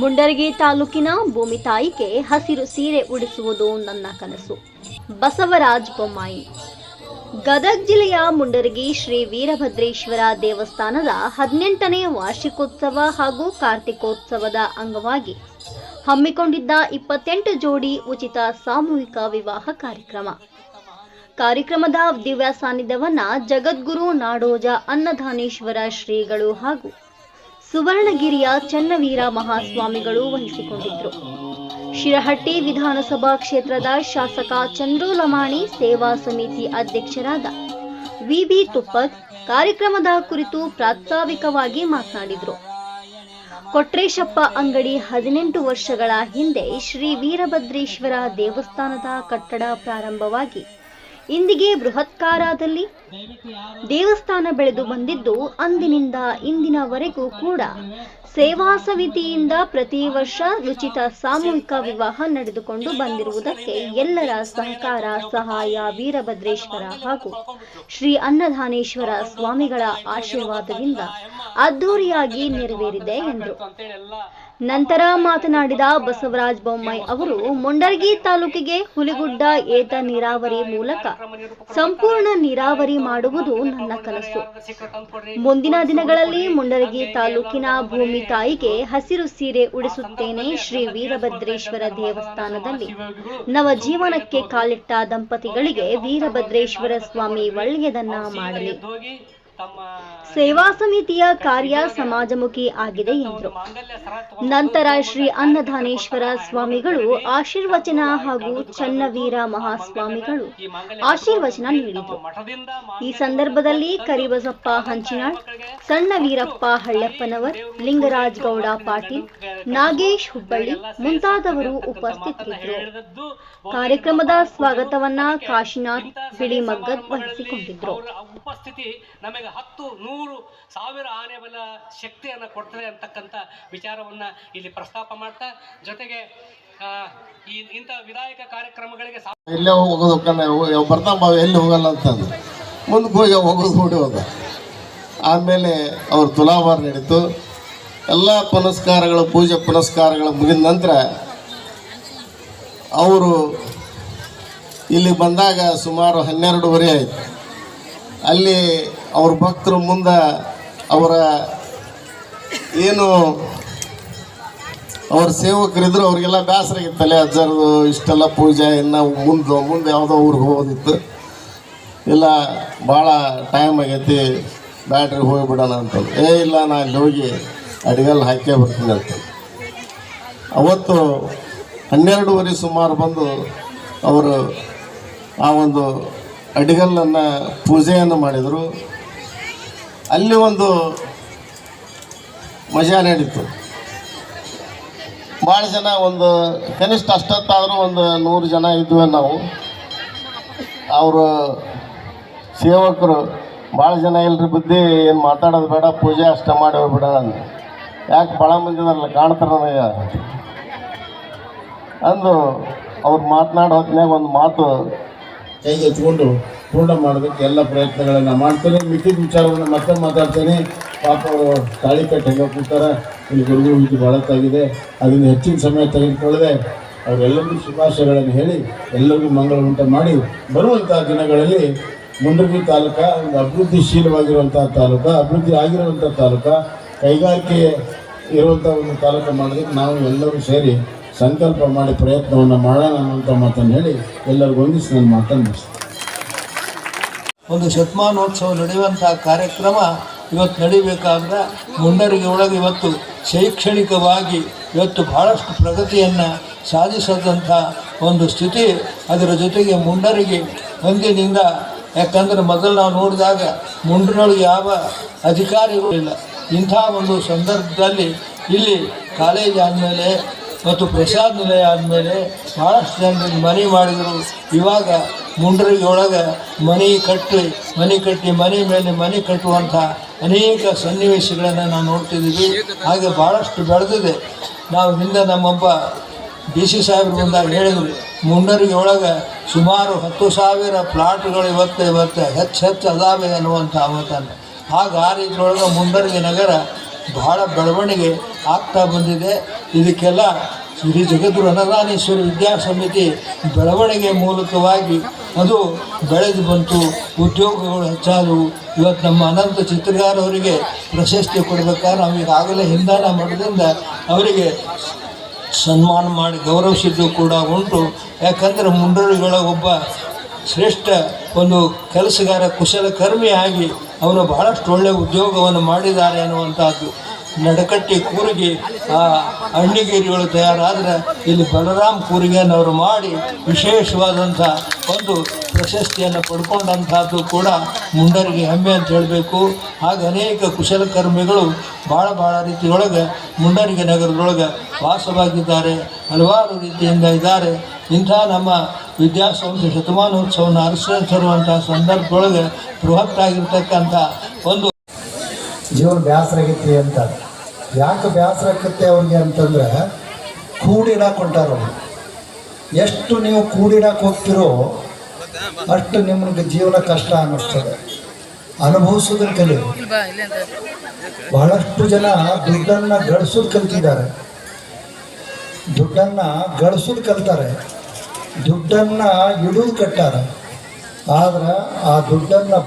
ಮುಂಡರಗಿ ತಾಲೂಕಿನ ಭೂಮಿ ತಾಯಿಗೆ ಹಸಿರು ಸೀರೆ ಉಡಿಸುವುದು ನನ್ನ ಕನಸು. ಬಸವರಾಜ್ ಬೊಮ್ಮಾಯಿ. ಗದಗ ಜಿಲ್ಲೆಯ ಮುಂಡರಗಿ ಶ್ರೀ ವೀರಭದ್ರೇಶ್ವರ ದೇವಸ್ಥಾನದ ಹದಿನೆಂಟನೇ ವಾರ್ಷಿಕೋತ್ಸವ ಹಾಗೂ ಕಾರ್ತಿಕೋತ್ಸವದ ಅಂಗವಾಗಿ ಹಮ್ಮಿಕೊಂಡಿದ್ದ ಇಪ್ಪತ್ತೆಂಟು ಜೋಡಿ ಉಚಿತ ಸಾಮೂಹಿಕ ವಿವಾಹ ಕಾರ್ಯಕ್ರಮ. ಕಾರ್ಯಕ್ರಮದ ದಿವ್ಯ ಸಾನ್ನಿಧ್ಯವನ್ನ ಜಗದ್ಗುರು ನಾಡೋಜ ಅನ್ನದಾನೇಶ್ವರ ಶ್ರೀಗಳು ಹಾಗೂ ಸುವರ್ಣಗಿರಿಯ ಚನ್ನವೀರ ಮಹಾಸ್ವಾಮಿಗಳು ವಹಿಸಿಕೊಂಡಿದ್ದರು ಶಿರಹಟ್ಟಿ ವಿಧಾನಸಭಾ ಕ್ಷೇತ್ರದ ಶಾಸಕ ಚಂದ್ರು ಲಮಾಣಿ ಸೇವಾ ಸಮಿತಿ ಅಧ್ಯಕ್ಷರಾದ ವಿಬಿ ತುಪ್ಪತ್ ಕಾರ್ಯಕ್ರಮದ ಕುರಿತು ಪ್ರಾಸ್ತಾವಿಕವಾಗಿ ಮಾತನಾಡಿದರು. ಕೊಟ್ರೇಶಪ್ಪ ಅಂಗಡಿ ಹದಿನೆಂಟು ವರ್ಷಗಳ ಹಿಂದೆ ಶ್ರೀ ವೀರಭದ್ರೇಶ್ವರ ದೇವಸ್ಥಾನದ ಕಟ್ಟಡ ಪ್ರಾರಂಭವಾಗಿ ಇಂದಿಗೆ ಬೃಹತ್ಕಾರದಲ್ಲಿ ದೇವಸ್ಥಾನ ಬೆಳೆದು ಬಂದಿದ್ದು ಅಂದಿನಿಂದ ಇಂದಿನವರೆಗೂ ಕೂಡ ಸೇವಾ ಸಮಿತಿಯಿಂದ ಪ್ರತಿ ವರ್ಷ ಉಚಿತ ಸಾಮೂಹಿಕ ವಿವಾಹ ನಡೆದುಕೊಂಡು ಬಂದಿರುವುದಕ್ಕೆ ಎಲ್ಲರ ಸಹಕಾರ, ಸಹಾಯ, ವೀರಭದ್ರೇಶ್ವರ ಹಾಗೂ ಶ್ರೀ ಅನ್ನದಾನೇಶ್ವರ ಸ್ವಾಮಿಗಳ ಆಶೀರ್ವಾದದಿಂದ ಅದ್ದೂರಿಯಾಗಿ ನೆರವೇರಿದೆ ಎಂದರು. ನಂತರ ಮಾತನಾಡಿದ ಬಸವರಾಜ ಬೊಮ್ಮಾಯಿ ಅವರು, ಮುಂಡರ್ಗಿ ತಾಲೂಕಿಗೆ ಹುಲಿಗುಡ್ಡ, ಏತ ನೀರಾವರಿ ಮೂಲಕ ಸಂಪೂರ್ಣ ನೀರಾವರಿ ಮಾಡುವುದು ನನ್ನ ಕನಸು. ಮುಂದಿನ ದಿನಗಳಲ್ಲಿ ಮುಂಡರ್ಗಿ ತಾಲೂಕಿನ ಭೂಮಿ ತಾಯಿಗೆ ಹಸಿರು ಸೀರೆ ಉಡಿಸುತ್ತೇನೆ ಶ್ರೀ ವೀರಭದ್ರೇಶ್ವರ ದೇವಸ್ಥಾನದಲ್ಲಿ. ನವ ಜೀವನಕ್ಕೆ ಕಾಲಿಟ್ಟ ದಂಪತಿಗಳಿಗೆ ವೀರಭದ್ರೇಶ್ವರ ಸ್ವಾಮಿ ಒಳ್ಳೆಯದನ್ನ ಮಾಡಲಿ. ಸೇವಾ ಸಮಿತಿಯ ಕಾರ್ಯ ಸಮಾಜಮುಖಿ ಆಗಿದೆ ಎಂದರು ನಂತರ ಶ್ರೀ ಅನ್ನದಾನೇಶ್ವರ ಸ್ವಾಮಿಗಳು ಆಶೀರ್ವಚನ ಹಾಗೂ ಚನ್ನವೀರ ಮಹಾಸ್ವಾಮಿಗಳು ಆಶೀರ್ವಚನ ನೀಡಿದರು ಈ ಸಂದರ್ಭದಲ್ಲಿ ಕರಿಬಸಪ್ಪ ಹಂಚಿನಾಳ್ ಸಣ್ಣ ವೀರಪ್ಪ ಹಳ್ಳೆಪ್ಪನವರ್ ಲಿಂಗರಾಜ್ ಗೌಡ ಪಾಟೀಲ್ ನಾಗೇಶ್ ಹುಬ್ಬಳ್ಳಿ ಮುಂತಾದವರು ಉಪಸ್ಥಿತರಿದ್ದರು ಕಾರ್ಯಕ್ರಮದ ಸ್ವಾಗತವನ್ನ ಕಾಶಿನಾಥ್ ಬಿಳಿಮಗ್ಗದ್ ವಹಿಸಿಕೊಂಡಿದ್ರು ನಮಗೆ ಹತ್ತು, ನೂರು ಸಾವಿರ ಆನೆ ಬಲ ಶಕ್ತಿಯನ್ನು ಕೊಡ್ತದೆ ಅಂತಕ್ಕಂಥ ವಿಚಾರವನ್ನ ಇಲ್ಲಿ ಪ್ರಸ್ತಾಪ ಮಾಡ್ತಾ, ಜೊತೆಗೆ ಈ ಇಂಥ ವಿಧಾಯಕ ಕಾರ್ಯಕ್ರಮಗಳಿಗೆ ಎಲ್ಲ ಹೋಗೋದು ಕಣ್ಣ ಬರ್ತಾ ಬಾವ ಎಲ್ಲಿ ಹೋಗಲ್ಲ ಅಂತಂದು ಮುಂದಕ್ಕೆ ಹೋಗಿ ಹೋಗೋದು ನೋಡಿ ಹೋದ. ಆಮೇಲೆ ಅವ್ರ ತುಲಾಭಾರ ನಡೀತು ಎಲ್ಲ ಪುನಸ್ಕಾರಗಳು, ಪೂಜೆ ಪುನಸ್ಕಾರಗಳು ಮುಗಿದ ನಂತರ ಅವರು ಇಲ್ಲಿ ಬಂದಾಗ ಸುಮಾರು ಹನ್ನೆರಡೂವರೆ ಆಯಿತು. ಅಲ್ಲಿ ಅವ್ರ ಭಕ್ತರು ಮುಂದೆ ಅವರ ಏನು ಅವ್ರ ಸೇವಕರಿದ್ರು ಅವ್ರಿಗೆಲ್ಲ ತಲೆ ಅಜ್ಜರದು, ಇಷ್ಟೆಲ್ಲ ಪೂಜೆ, ಇನ್ನು ಮುಂದೆ ಮುಂದೆ ಯಾವುದೋ ಊರಿಗೆ ಹೋಗೋದಿತ್ತು. ಇಲ್ಲ, ಭಾಳ ಟೈಮ್ ಆಗೈತಿ ಬ್ಯಾಟ್ರಿ ಹೋಗಿಬಿಡೋಣ ಅಂತಂದು. ಏ, ಇಲ್ಲ ನಾನು ಅಲ್ಲಿ ಹೋಗಿ ಅಡಿಗೆಲ್ಲ ಹಾಕೇ ಬರ್ತೀನಿ ಅಂತ ಅವತ್ತು ಹನ್ನೆರಡೂವರೆ ಸುಮಾರು ಬಂದು ಅವರು ಆ ಒಂದು ಅಡಿಗಲ್ಲನ್ನು ಪೂಜೆಯನ್ನು ಮಾಡಿದರು. ಅಲ್ಲಿ ಒಂದು ಮಜಾ ನಡೀತು. ಭಾಳ ಜನ ಒಂದು ಕನಿಷ್ಠ ಅಷ್ಟೊತ್ತಾದರೂ ಒಂದು ನೂರು ಜನ ಇದ್ವಿ ನಾವು. ಅವರು ಸೇವಕರು ಭಾಳ ಜನ ಎಲ್ಲರೂ ಬುದ್ಧಿ ಏನು ಮಾತಾಡೋದು ಬೇಡ, ಪೂಜೆ ಅಷ್ಟ ಮಾಡಿ ಹೋಗ್ಬಿಡೋಣ ಅಂತ ಯಾಕೆ ಭಾಳ ಮಂದಿ ಇದಾರಲ್ಲ, ಕಾಣ್ತಾರೆ ನನಗೆ ಅಂದು ಅವ್ರು ಮಾತನಾಡೋ ಹೊತ್ತಿನಾಗ ಒಂದು ಮಾತು ಕೈಗೆ ಹಚ್ಕೊಂಡು ಪೂರ್ಣ ಮಾಡೋದಕ್ಕೆ ಎಲ್ಲ ಪ್ರಯತ್ನಗಳನ್ನು ಮಾಡ್ತೇನೆ. ಮಿಕ್ಕಿದ ವಿಚಾರವನ್ನು ಮತ್ತೆ ಮಾತಾಡ್ತೇನೆ. ಪಾಪ ಅವರು ತಾಳಿ ಕಟ್ಟಿ ಹೆಂಗೆ ಕೂತಾರೆ. ಇಲ್ಲಿ ಗುರುಗಳು ಇದು ಬಳತ್ತಾಗಿದೆ. ಅದನ್ನು ಹೆಚ್ಚಿನ ಸಮಯ ತೆಗೆದುಕೊಳ್ಳದೆ ಅವರೆಲ್ಲರಿಗೂ ಶುಭಾಶಯಗಳನ್ನು ಹೇಳಿ ಎಲ್ಲರಿಗೂ ಮಂಗಳ ಉಂಟು ಮಾಡಿ ಬರುವಂಥ ದಿನಗಳಲ್ಲಿ ಮುಂಡಗಿ ತಾಲೂಕ ಒಂದು ಅಭಿವೃದ್ಧಿಶೀಲವಾಗಿರುವಂಥ ತಾಲೂಕು, ಅಭಿವೃದ್ಧಿ ಆಗಿರುವಂಥ ತಾಲೂಕು, ಕೈಗಾರಿಕೆ ಇರುವಂಥ ಒಂದು ತಾಲೂಕು ಮಾಡೋದಕ್ಕೆ ನಾವು ಎಲ್ಲರೂ ಸೇರಿ ಸಂಕಲ್ಪ ಮಾಡಿ ಪ್ರಯತ್ನವನ್ನು ಮಾಡೋಣ ಅನ್ನುವಂಥ ಮಾತನ್ನು ಹೇಳಿ ಎಲ್ಲರಿಗೂ ವಂದಿಸಿ ನನ್ನ ಮಾತನ್ನು ಒಂದು ಶತಮಾನೋತ್ಸವ ನಡೆಯುವಂಥ ಕಾರ್ಯಕ್ರಮ ಇವತ್ತು ನಡಿಬೇಕಾದ್ರೆ ಮುಂಡರಿಗೆ ಒಳಗೆ ಇವತ್ತು ಶೈಕ್ಷಣಿಕವಾಗಿ ಇವತ್ತು ಬಹಳಷ್ಟು ಪ್ರಗತಿಯನ್ನು ಸಾಧಿಸದಂಥ ಒಂದು ಸ್ಥಿತಿ ಅದರ ಜೊತೆಗೆ ಮುಂಡರಿಗೆ ಒಂದಿನಿಂದ, ಯಾಕಂದರೆ ಮೊದಲು ನಾವು ನೋಡಿದಾಗ ಮುಂಡರೊಳಗೆ ಯಾವ ಅಧಿಕಾರಿಗಳು ಇಲ್ಲ. ಇಂಥ ಒಂದು ಸಂದರ್ಭದಲ್ಲಿ ಇಲ್ಲಿ ಕಾಲೇಜ್ ಆದಮೇಲೆ ಮತ್ತು ಪ್ರಸಾದ ನಿಲಯ ಆದಮೇಲೆ ಭಾಳಷ್ಟು ಜನರಿಗೆ ಮನೆ ಮಾಡಿದರು. ಇವಾಗ ಮುಂಡ್ರಿಗೆ ಒಳಗೆ ಮನೆ ಕಟ್ಟಿ ಮನೆ ಕಟ್ಟಿ, ಮನೆ ಮೇಲೆ ಮನೆ ಕಟ್ಟುವಂಥ ಅನೇಕ ಸನ್ನಿವೇಶಗಳನ್ನು ನಾವು ನೋಡ್ತಿದ್ದೀವಿ. ಹಾಗೆ ಭಾಳಷ್ಟು ಬೆಳೆದಿದೆ. ನಾವು ಹಿಂದೆ ನಮ್ಮಪ್ಪ ಡಿ ಸಿ ಸಾಹೇಬರು ಬಂದಾಗ ಹೇಳಿದ್ರು ಒಳಗೆ ಸುಮಾರು ಹತ್ತು ಸಾವಿರ ಪ್ಲಾಟ್ಗಳು ಇವತ್ತು ಇವತ್ತು ಹೆಚ್ಚು ಹೆಚ್ಚು ಅದಾವೆ ಅನ್ನುವಂಥ ಅವತಾನೆ ಹಾಗೆ ಆ ರೀತಿಯೊಳಗೆ ಮುಂಡರಿಗೆ ನಗರ ಬಹಳ ಬೆಳವಣಿಗೆ ಆಗ್ತಾ ಬಂದಿದೆ. ಇದಕ್ಕೆಲ್ಲ ಶ್ರೀ ಜಗದ್ಗುರು ವಿದ್ಯಾ ಸಮಿತಿ ಬೆಳವಣಿಗೆ ಮೂಲಕವಾಗಿ ಅದು ಬೆಳೆದು ಬಂತು. ಉದ್ಯೋಗಗಳು ಹೆಚ್ಚಾದವು. ಇವತ್ತು ನಮ್ಮ ಅನಂತ ಚಿತ್ರಗಾರವರಿಗೆ ಪ್ರಶಸ್ತಿ ಕೊಡಬೇಕಾದ್ರೆ ನಾವು ಈಗಾಗಲೇ ಹಿಂದಾನ ಮಾಡೋದ್ರಿಂದ ಅವರಿಗೆ ಸನ್ಮಾನ ಮಾಡಿ ಗೌರವಿಸಿದ್ದು ಕೂಡ ಉಂಟು. ಯಾಕಂದರೆ ಮುಂಡರಿಗಳ ಒಬ್ಬ ಶ್ರೇಷ್ಠ ಒಂದು ಕೆಲಸಗಾರ ಕುಶಲಕರ್ಮಿಯಾಗಿ ಅವರು ಬಹಳಷ್ಟು ಒಳ್ಳೆಯ ಉದ್ಯೋಗವನ್ನು ಮಾಡಿದ್ದಾರೆ ಅನ್ನುವಂಥದ್ದು ನಡಕಟ್ಟಿ ಕೂರಿಗೆ, ಆ ಅಣ್ಣಿಗೇರಿಗಳು ತಯಾರಾದರೆ ಇಲ್ಲಿ ಬಲರಾಮ್ ಕೂರಿಗೆಯನ್ನು ಮಾಡಿ ವಿಶೇಷವಾದಂಥ ಒಂದು ಪ್ರಶಸ್ತಿಯನ್ನು ಪಡ್ಕೊಂಡಂಥದ್ದು ಕೂಡ ಮುಂಡರಿಗೆ ಹೆಮ್ಮೆ ಅಂತ ಹೇಳಬೇಕು. ಹಾಗೆ ಅನೇಕ ಕುಶಲಕರ್ಮಿಗಳು ಭಾಳ ಭಾಳ ರೀತಿಯೊಳಗೆ ಮುಂಡರಿಗೆ ನಗರದೊಳಗೆ ವಾಸವಾಗಿದ್ದಾರೆ, ಹಲವಾರು ರೀತಿಯಿಂದ ಇದ್ದಾರೆ. ಇಂಥ ನಮ್ಮ ವಿದ್ಯಾಸಂಸ್ಥೆ ಶತಮಾನೋತ್ಸವವನ್ನು ಅನುಸರಿಸಿರುವಂಥ ಸಂದರ್ಭದೊಳಗೆ ಬೃಹತ್ತಾಗಿರ್ತಕ್ಕಂಥ ಒಂದು ಜೀವನ ಬೇಸರ ಆಗೈತಿ ಅಂತ. ಯಾಕೆ ಬೇಸರ ಆಕತ್ತೆ ಅವ್ರಿಗೆ ಅಂತಂದ್ರೆ ಕೂಡಿಡಕ್ಕೆ ಹೊಂಟಾರ ಎಷ್ಟು ನೀವು ಕೂಡಿಡಕ್ಕೆ ಹೋಗ್ತಿರೋ ಅಷ್ಟು ನಿಮ್ಗೆ ಜೀವನ ಕಷ್ಟ ಅನ್ನಿಸ್ತದೆ. ಅನುಭವಿಸೋದನ್ನ ಕಲಿ. ಬಹಳಷ್ಟು ಜನ ದುಡ್ಡನ್ನು ಗಳಿಸೋದು ಕಲ್ತಿದ್ದಾರೆ. ದುಡ್ಡನ್ನು ಗಳಿಸೋದು ಕಲ್ತಾರೆ. ದುಡ್ಡನ್ನು ಇಡೋದು ಕಟ್ಟಾರ. ಆದ್ರೆ ಆ ದುಡ್ಡನ್ನು